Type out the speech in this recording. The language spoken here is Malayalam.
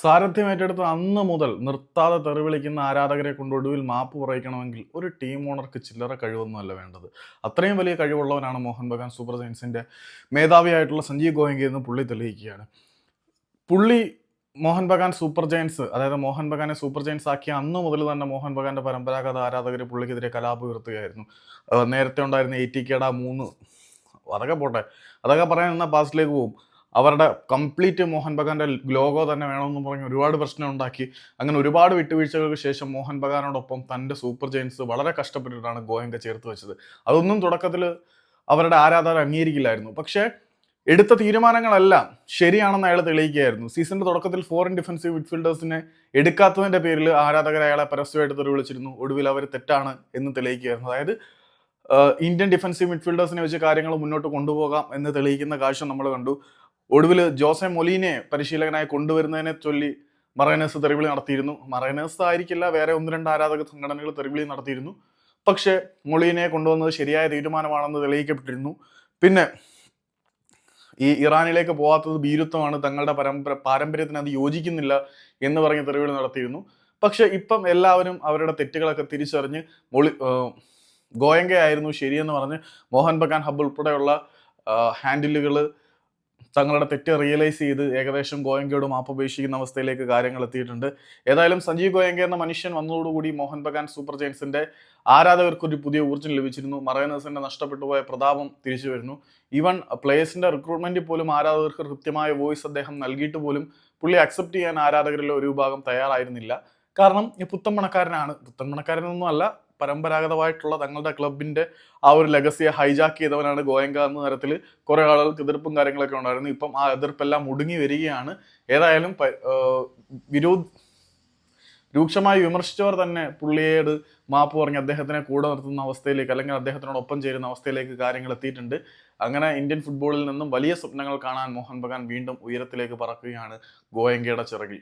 സാരഥ്യം ഏറ്റെടുത്ത അന്ന് മുതൽ നിർത്താതെ തെറിവിളിക്കുന്ന ആരാധകരെ കൊണ്ട് ഒടുവിൽ മാപ്പ് പറയിക്കണമെങ്കിൽ ഒരു ടീം ഓണർക്ക് ചില്ലറ കഴിവൊന്നുമല്ല വേണ്ടത്. അത്രയും വലിയ കഴിവുള്ളവനാണ് മോഹൻ ബഗാൻ സൂപ്പർ ജയൻസിന്റെ മേധാവിയായിട്ടുള്ള സഞ്ജീവ് ഗോയങ്കി എന്ന് പുള്ളി തെളിയിക്കുകയാണ്. പുള്ളി മോഹൻ ബഗാൻ സൂപ്പർ ജയൻസ് അതായത് മോഹൻ ബഗാനെ സൂപ്പർ ജയൻസ് ആക്കിയ അന്ന് മുതൽ തന്നെ മോഹൻ ബഗാന്റെ പരമ്പരാഗത ആരാധകർ പുള്ളിക്കെതിരെ കലാപ് ഉയർത്തുകയായിരുന്നു. നേരത്തെ ഉണ്ടായിരുന്ന എ ടി കെയുടെ മൂന്ന് അതൊക്കെ പോട്ടെ. അതൊക്കെ പറയാൻ എന്നാൽ പാസ്റ്റിലേക്ക് പോകും അവരുടെ കംപ്ലീറ്റ് മോഹൻ ബഗാന്റെ ലോഗോ തന്നെ വേണമെന്ന് പറഞ്ഞ് ഒരുപാട് പ്രശ്നം ഉണ്ടാക്കി. അങ്ങനെ ഒരുപാട് വിട്ടുവീഴ്ചകൾക്ക് ശേഷം മോഹൻ ബഗാനോടൊപ്പം തന്റെ സൂപ്പർ ജെയിൻസ് വളരെ കഷ്ടപ്പെട്ടിട്ടാണ് ഗോയങ്ക ചേർത്ത് വെച്ചത്. അതൊന്നും തുടക്കത്തിൽ അവരുടെ ആരാധകർ അംഗീകരിക്കില്ലായിരുന്നു. പക്ഷേ എടുത്ത തീരുമാനങ്ങളെല്ലാം ശരിയാണെന്ന് അയാൾ തെളിയിക്കുകയായിരുന്നു. സീസണിന്റെ തുടക്കത്തിൽ ഫോറിൻ ഡിഫൻസീവ് മിഡ്ഫീൽഡേഴ്സിനെ എടുക്കാത്തതിന്റെ പേരിൽ ആരാധകർ അയാളെ പരസ്യമായിട്ട് തെറി വിളിച്ചിരുന്നു ഒടുവിൽ അവർ തെറ്റാണ് എന്ന് തെളിയിക്കുകയായിരുന്നു. അതായത് ഇന്ത്യൻ ഡിഫൻസീവ് മിഡ്ഫീൽഡേഴ്സിനെ വെച്ച് കാര്യങ്ങൾ മുന്നോട്ട് കൊണ്ടുപോകാം എന്ന് തെളിയിക്കുന്ന കാഴ്ച നമ്മൾ കണ്ടു. ഒടുവിൽ ജോസെ മൊലീനെ പരിശീലകനായി കൊണ്ടുവരുന്നതിനെ ചൊല്ലി മറൈനേഴ്സ് തെറിവിളി നടത്തിയിരുന്നു. മറൈനേഴ്സ് ആയിരിക്കില്ല വേറെ ഒന്ന് രണ്ട് ആരാധക സംഘടനകൾ തെറിവിളി നടത്തിയിരുന്നു. പക്ഷേ മൊളീനെ കൊണ്ടുവന്നത് ശരിയായ തീരുമാനമാണെന്ന് തെളിയിക്കപ്പെട്ടിരുന്നു. പിന്നെ ഈ ഇറാനിലേക്ക് പോകാത്തത് ഭീരുത്വമാണ് തങ്ങളുടെ പരമ്പര പാരമ്പര്യത്തിന് അത് യോജിക്കുന്നില്ല എന്ന് പറഞ്ഞ് തെറിവിളി നടത്തിയിരുന്നു. പക്ഷെ ഇപ്പം എല്ലാവരും അവരുടെ തെറ്റുകളൊക്കെ തിരിച്ചറിഞ്ഞ് മൊളി ഗോയങ്കയായിരുന്നു ശരിയെന്ന് പറഞ്ഞ് മോഹൻ ബഗാൻ ഹബ് ഉൾപ്പെടെയുള്ള ഹാൻഡിലുകൾ തങ്ങളുടെ തെറ്റ് റിയലൈസ് ചെയ്ത് ഏകദേശം ഗോയങ്കയോട് മാപ്പ് അപേക്ഷിക്കുന്ന അവസ്ഥയിലേക്ക് കാര്യങ്ങൾ എത്തിയിട്ടുണ്ട്. ഏതായാലും സഞ്ജീവ് ഗോയങ്ക എന്ന മനുഷ്യൻ വന്നതോടുകൂടി മോഹൻ ബഗാൻ സൂപ്പർ ജയൻസിന്റെ ആരാധകർക്ക് ഒരു പുതിയ ഊർജം ലഭിച്ചിരുന്നു. മറൈനേഴ്സിന്റെ നഷ്ടപ്പെട്ടു പോയ പ്രതാപം തിരിച്ചു വരുന്നു. ഈവൻ പ്ലേയേഴ്സിന്റെ റിക്രൂട്ട്മെന്റിൽ പോലും ആരാധകർക്ക് കൃത്യമായ വോയിസ് അദ്ദേഹം നൽകിയിട്ട് പോലും പുള്ളി അക്സെപ്റ്റ് ചെയ്യാൻ ആരാധകരിലെ ഒരു വിഭാഗം തയ്യാറായിരുന്നില്ല. കാരണം ഈ പുത്തൻമണക്കാരനാണ് പുത്തൻമണക്കാരനൊന്നും അല്ല പരമ്പരാഗതമായിട്ടുള്ള തങ്ങളുടെ ക്ലബിന്റെ ആ ഒരു ലെഗസിയെ ഹൈജാക്ക് ചെയ്തവനാണ് ഗോയങ്ക എന്ന തരത്തിൽ കുറെ ആളുകൾക്ക് എതിർപ്പും കാര്യങ്ങളൊക്കെ ഉണ്ടായിരുന്നു. ഇപ്പം ആ എതിർപ്പെല്ലാം മുടുങ്ങി വരികയാണ്. ഏതായാലും വിരോധ രൂക്ഷമായി വിമർശിച്ചവർ തന്നെ പുള്ളിയോട് മാപ്പ് പറഞ്ഞ് അദ്ദേഹത്തിനെ കൂടെ നിർത്തുന്ന അവസ്ഥയിലേക്ക് അല്ലെങ്കിൽ അദ്ദേഹത്തിനോടൊപ്പം ചേരുന്ന അവസ്ഥയിലേക്ക് കാര്യങ്ങൾ എത്തിയിട്ടുണ്ട്. അങ്ങനെ ഇന്ത്യൻ ഫുട്ബോളിൽ നിന്നും വലിയ സ്വപ്നങ്ങൾ കാണാൻ മോഹൻ ബഗാൻ വീണ്ടും ഉയരത്തിലേക്ക് പറക്കുകയാണ് ഗോയങ്കയുടെ ചിറകിൽ.